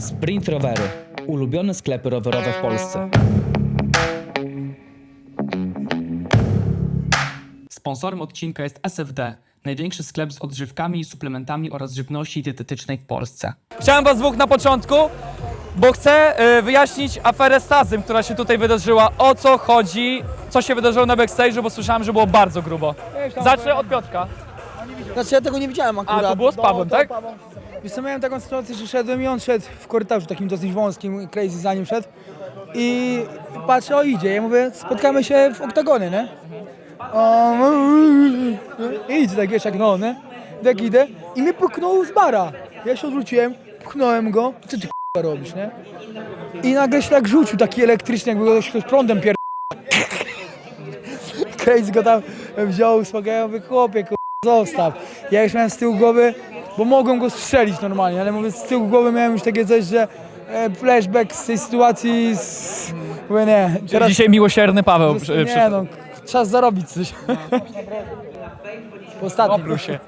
Sprint Rowery. Ulubione sklepy rowerowe w Polsce. Sponsorem odcinka jest SFD, największy sklep z odżywkami, suplementami oraz żywności dietetycznej w Polsce. Chciałem was dwóch na początku, bo chcę y, wyjaśnić aferę z Tazym, która się tutaj wydarzyła. O co chodzi, co się wydarzyło na backstage'u, bo słyszałem, że było bardzo grubo. Zacznę od Piotrka. Znaczy ja tego nie widziałem akurat. A, to było z Pawłem, tak? Wiesz miałem taką sytuację, że szedłem i on szedł w korytarzu takim dosyć wąskim, crazy za nim szedł i patrzę, o idzie, ja mówię, spotkamy się w oktagonie, nie? On idzie tak, wiesz, jak no, nie? Tak idę i mnie puknął z bara. Ja się odwróciłem, pchnąłem go, co ty k***a robisz, nie? I nagle się tak rzucił, taki elektryczny, jakby go ktoś prądem pier... Crazy go tam wziął, uspokoił, chłopie, k***, zostaw. Ja już miałem z tyłu głowy, bo mogłem go strzelić normalnie, ale mówię, z tyłu głowy miałem już takie coś, że e, flashback z tej sytuacji, z... mówię, nie, teraz... Dzisiaj miłosierny Paweł przy, nie przy... no, czas zarobić coś. Po ostatnim. się.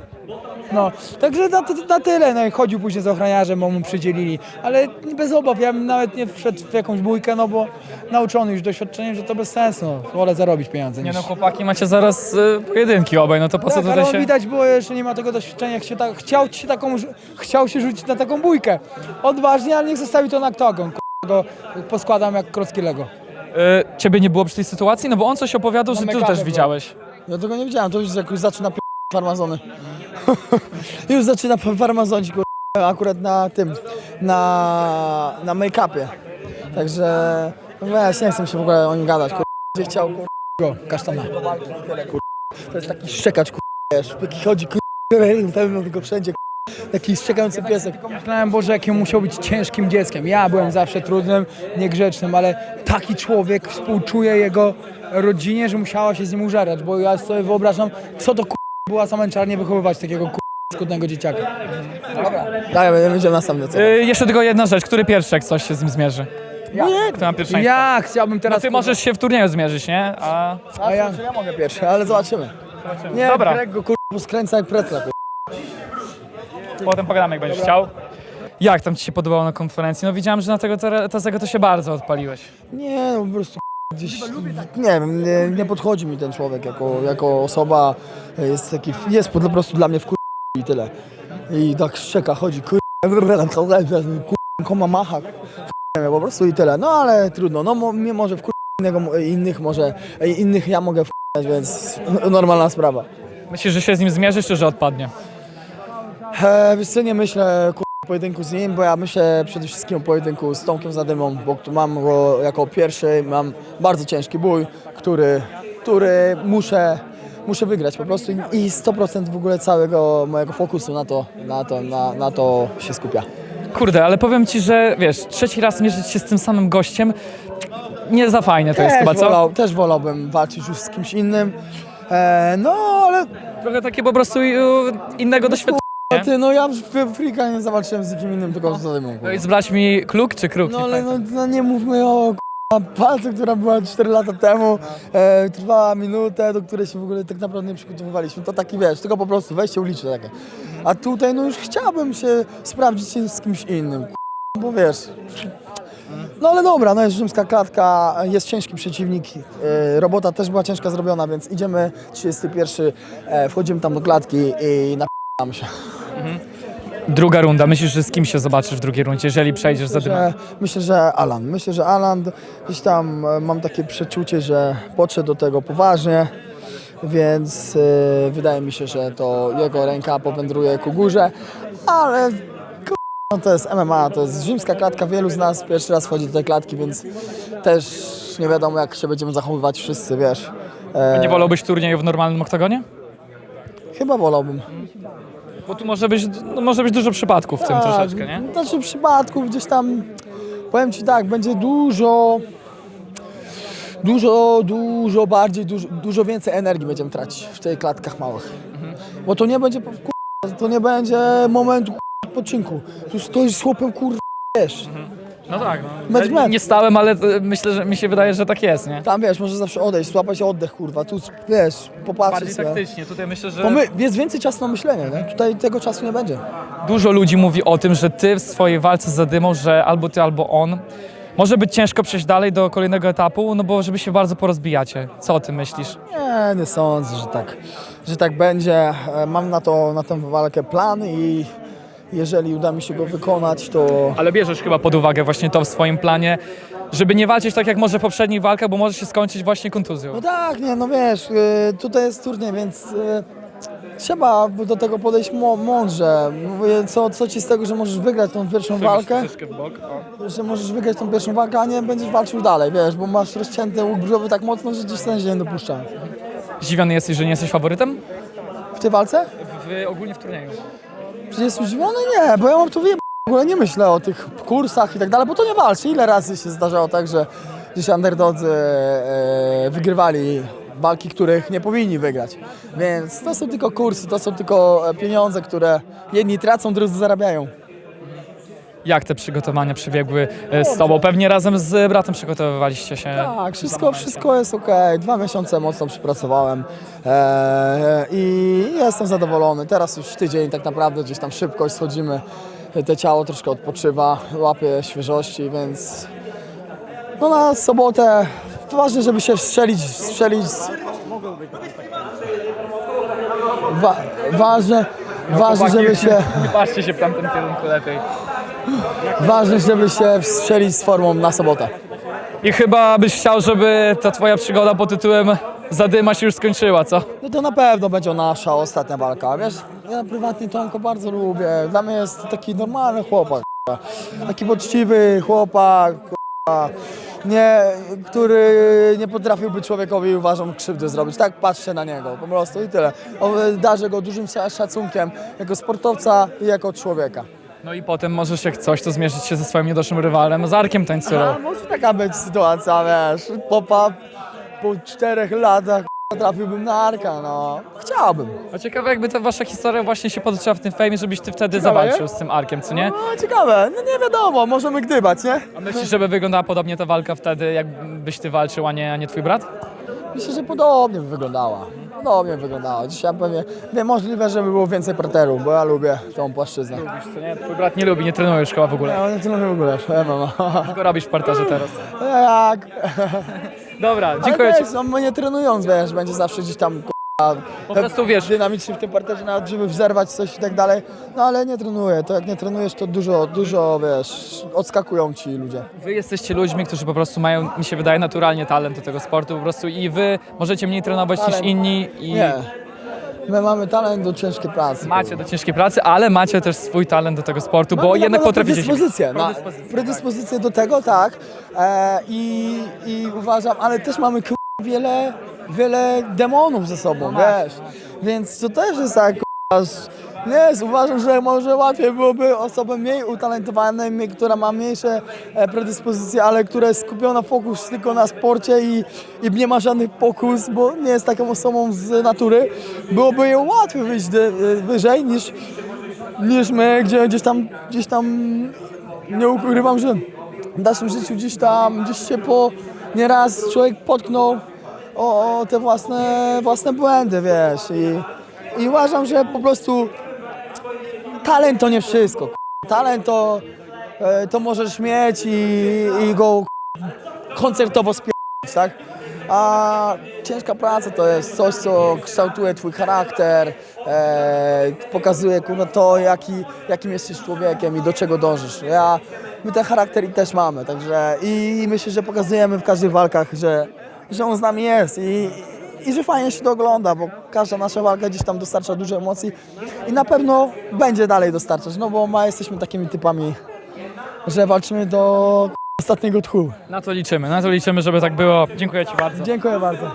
No, także na, na tyle, no i chodził później z ochroniarzem, bo mu przydzielili, ale bez obaw, ja bym nawet nie wszedł w jakąś bójkę, no bo nauczony już doświadczeniem, że to bez sensu, wolę zarobić pieniądze Nie niż... no, chłopaki macie zaraz y, pojedynki obaj, no to po co Tak, ale tutaj on się... widać było, jeszcze nie ma tego doświadczenia, jak się tak, chciał, się taką, chciał się rzucić na taką bójkę. Odważnie, ale niech zostawi to na oktagon, go poskładam jak klocki Lego. Y, ciebie nie było przy tej sytuacji? No bo on coś opowiadał, że ty też było. widziałeś. Ja tego nie widziałem, to już jak już zaczyna p- farmazony. już zaczyna farmazonić kur... akurat na tym, na, na make-upie. Także no weź, nie chcę się w ogóle o nim gadać, kur... Będzie chciał kur... Go, kasztana. To jest taki szczekacz, kur... wiesz, taki chodzi, kur... pewno tylko wszędzie, taki szczekający piesek. Myślałem, Boże, jakim musiał być ciężkim dzieckiem. Ja byłem zawsze trudnym, niegrzecznym, ale taki człowiek współczuje jego rodzinie, że musiała się z nim użerać, bo ja sobie wyobrażam, co to była za męczarnie wychowywać takiego k***, skutnego dzieciaka. Daj, ja będziemy następny, co? Y, jeszcze tylko jedna rzecz, który pierwszy jak coś się z nim zmierzy? Ja, Kto ma pierwszeństwo? ja chciałbym teraz... No ty możesz się w turnieju zmierzyć, nie? A A ja... Ja mogę pierwszy, ale zobaczymy. Nie, Dobra. Greg go skręca jak precla, potem pogadamy jak będziesz chciał. Jak tam ci się podobało na konferencji? No widziałem, że na tego Tazego to się bardzo odpaliłeś. Nie, no po prostu gdzieś, nie wiem, nie, nie podchodzi mi ten człowiek jako, jako osoba, jest taki, jest po prostu dla mnie w i tyle. I tak szczeka, chodzi, kur... koma macha, kur- po prostu i tyle. No ale trudno, no mo- mnie może w innego, innych może, innych ja mogę w więc no, normalna sprawa. Myślisz, że się z nim zmierzysz, czy że odpadnie? E, wiesz co, nie myślę kur... pojedynku z nim, bo ja myślę przede wszystkim o pojedynku z Tomkiem Zadymą, bo tu mam go jako pierwszy, mam bardzo ciężki bój, który, który muszę, muszę wygrać po prostu i 100% w ogóle całego mojego fokusu na to, na to, na, na to się skupia. Kurde, ale powiem ci, że wiesz, trzeci raz mierzyć się z tym samym gościem, nie za fajne to jest chyba, co? wolał, też wolałbym walczyć już z kimś innym, e, no ale Trochę takie po prostu y, innego doświadczenia. Nie? ty, no ja w Frika nie zawalczyłem z nikim innym, tylko z Zadymą. No i zblać mi kluk czy kruk? No ale no, no nie mówmy o k***a, walce, która była 4 lata temu, e, trwała minutę, do której się w ogóle tak naprawdę nie przygotowywaliśmy. To taki wiesz, tylko po prostu wejście uliczne takie. A tutaj no już chciałbym się sprawdzić się z kimś innym, k***a, bo wiesz. No ale dobra, no jest rzymska klatka, jest ciężki przeciwnik, e, robota też była ciężka zrobiona, więc idziemy 31, e, wchodzimy tam do klatki i nap***amy się. Druga runda, myślisz, że z kim się zobaczysz w drugiej rundzie, jeżeli przejdziesz za dymem? Że, myślę, że Alan. Myślę, że Alan gdzieś tam e, mam takie przeczucie, że podszedł do tego poważnie, więc e, wydaje mi się, że to jego ręka powędruje ku górze, ale no to jest MMA, to jest rzymska klatka, wielu z nas pierwszy raz wchodzi do tej klatki, więc też nie wiadomo jak się będziemy zachowywać wszyscy, wiesz. E, Nie wolałbyś turnieju w normalnym oktagonie? Chyba wolałbym. Bo tu może być, no może być dużo przypadków w tym Tak, troszeczkę, nie? Znaczy przypadków gdzieś tam, powiem Ci tak, będzie dużo, dużo, dużo bardziej, dużo, dużo więcej energii będziemy tracić w tych klatkach małych. Bo to nie będzie, kur- to nie będzie momentu kur- odpoczynku. Tu stoisz z chłopem, kur... wiesz. No tak, no. Metr w metr. Nie stałem, ale e, myślę, że mi się wydaje, że tak jest, nie? Tam wiesz, może zawsze odejść, złapać oddech, kurwa, tu wiesz, popatrzeć Bardziej sobie. taktycznie, tutaj myślę, że jest więcej czasu na myślenie, nie? Tutaj tego czasu nie będzie. dużo ludzi mówi o tym, że ty w swojej walce z Zadymą, że albo ty, albo on, może być ciężko przejść dalej do kolejnego etapu, no bo żeby się bardzo porozbijacie. Co o tym myślisz? Nie, nie sądzę, że tak, że tak będzie. E, Mam na to, na tę walkę plan i jeżeli uda mi się go wykonać, to Ale bierzesz chyba pod uwagę właśnie to w swoim planie, żeby nie walczyć tak jak może w poprzednich walkach, bo może się skończyć właśnie kontuzją. No tak, nie, no wiesz, y, tutaj jest turniej, więc y, trzeba do tego podejść mą- mądrze. Co, co ci z tego, że możesz wygrać tą pierwszą walkę, że możesz wygrać tą pierwszą walkę, a nie będziesz walczył dalej, wiesz, bo masz rozcięty łuk brzuchowy tak mocno, że gdzieś sędzia nie dopuszcza. Zdziwiony jesteś, że nie jesteś faworytem? W tej walce? W, ogólnie w turnieju. Jestem zdziwiony? Nie, bo ja mam tu wiem, w ogóle nie myślę o tych kursach i tak dalej, bo to nie walczy. Ile razy się zdarzało tak, że gdzieś underdodzy e, wygrywali walki, których nie powinni wygrać. Więc to są tylko kursy, to są tylko e, pieniądze, które jedni tracą, drudzy zarabiają. Jak te przygotowania przebiegły e, z tobą? Pewnie razem z bratem przygotowywaliście się. Tak, wszystko, wszystko jest ok. Dwa miesiące mocno przypracowałem e, i jestem zadowolony. Teraz już tydzień tak naprawdę gdzieś tam szybkość schodzimy. Te ciało troszkę odpoczywa, łapie świeżości, więc no na sobotę ważne, żeby się strzelić, strzelić. Wa, ważne, ważne, żeby się, Nie patrzcie się w tamtym kierunku lepiej. Ważne, żeby się strzelić z formą na sobotę. I chyba byś chciał, żeby ta twoja przygoda pod tytułem Zadyma się już skończyła, co? No to na pewno będzie nasza ostatnia walka, wiesz? Ja prywatnie Tomko bardzo lubię. Dla mnie jest taki normalny chłopak, taki poczciwy chłopak, nie, który nie potrafiłby człowiekowi uważam krzywdy zrobić. Tak patrzcie na niego, po prostu i tyle. Darzę go dużym sza- szacunkiem jako sportowca i jako człowieka. No i potem możesz jak coś, to zmierzyć się ze swoim niedoszłym rywalem, z Arkiem Tańcurą. A może taka być sytuacja, wiesz, popa po czterech latach trafiłbym na Arka, no. Chciałbym. A ciekawe jakby ta wasza historia właśnie się potoczyła w tym fejmie, żebyś ty wtedy Ciekawe, zawalczył nie? z tym Arkiem, co nie? No ciekawe, no nie wiadomo, możemy gdybać, nie? A myślisz, żeby wyglądała podobnie ta walka wtedy, jakbyś ty walczył, a nie, a nie twój brat? Myślę, że podobnie by wyglądała. Podobnie by wyglądała. Dzisiaj pewnie, nie, możliwe, żeby było więcej parteru, bo ja lubię tą płaszczyznę. Co nie? Twój brat nie lubi, nie trenuje już chyba w ogóle. Ja nie to w ogóle, MMA. Tylko robisz w parterze teraz. Jak? Dobra, Ale dziękuję ci. wiesz, no, nie trenując, wiesz, będzie zawsze gdzieś tam Po prostu wiesz, dynamicznie w tym parterze, nawet żeby wzerwać coś i tak dalej. No ale nie trenuję, to jak nie trenujesz, to dużo, dużo, wiesz, odskakują ci ludzie. wy jesteście ludźmi, którzy po prostu mają, mi się wydaje, naturalnie talent do tego sportu po prostu i wy możecie mniej trenować niż Talent. inni i Nie. My mamy talent do ciężkiej pracy. macie do ciężkiej pracy, ale macie też swój talent do tego sportu, bo Mamy na jednak pewno potraficie się... predyspozycję, na, predyspozycję do tego, tak. E, i, I uważam, ale też mamy k- wiele, wiele demonów ze sobą, wiesz. Więc to też jest tak, nie, uważam, że może łatwiej byłoby osobę mniej utalentowanej, która ma mniejsze e, predyspozycje, ale która jest skupiona fokus tylko na sporcie i, i nie ma żadnych pokus, bo nie jest taką osobą z natury, byłoby ją łatwiej wyjść de, wyżej niż, niż my, gdzie gdzieś tam, gdzieś tam nie ukrywam, że w naszym życiu gdzieś tam, gdzieś się po nieraz człowiek potknął o, te własne, własne błędy, wiesz, i, i uważam, że po prostu talent to nie wszystko, talent to, e, to możesz mieć i, i go koncertowo spierdolić, tak? A ciężka praca to jest coś, co kształtuje twój charakter, e, pokazuje kurwa, to, jaki, jakim jesteś człowiekiem i do czego dążysz. Ja, my ten charakter i też mamy, także i myślę, że pokazujemy w każdych walkach, że, że on z nami jest i, i że fajnie się to ogląda, bo każda nasza walka gdzieś tam dostarcza dużo emocji i na pewno będzie dalej dostarczać, no bo ma, jesteśmy takimi typami, że walczymy do ostatniego tchu. Na to liczymy, na to liczymy, żeby tak było. Dziękuję ci bardzo. Dziękuję bardzo.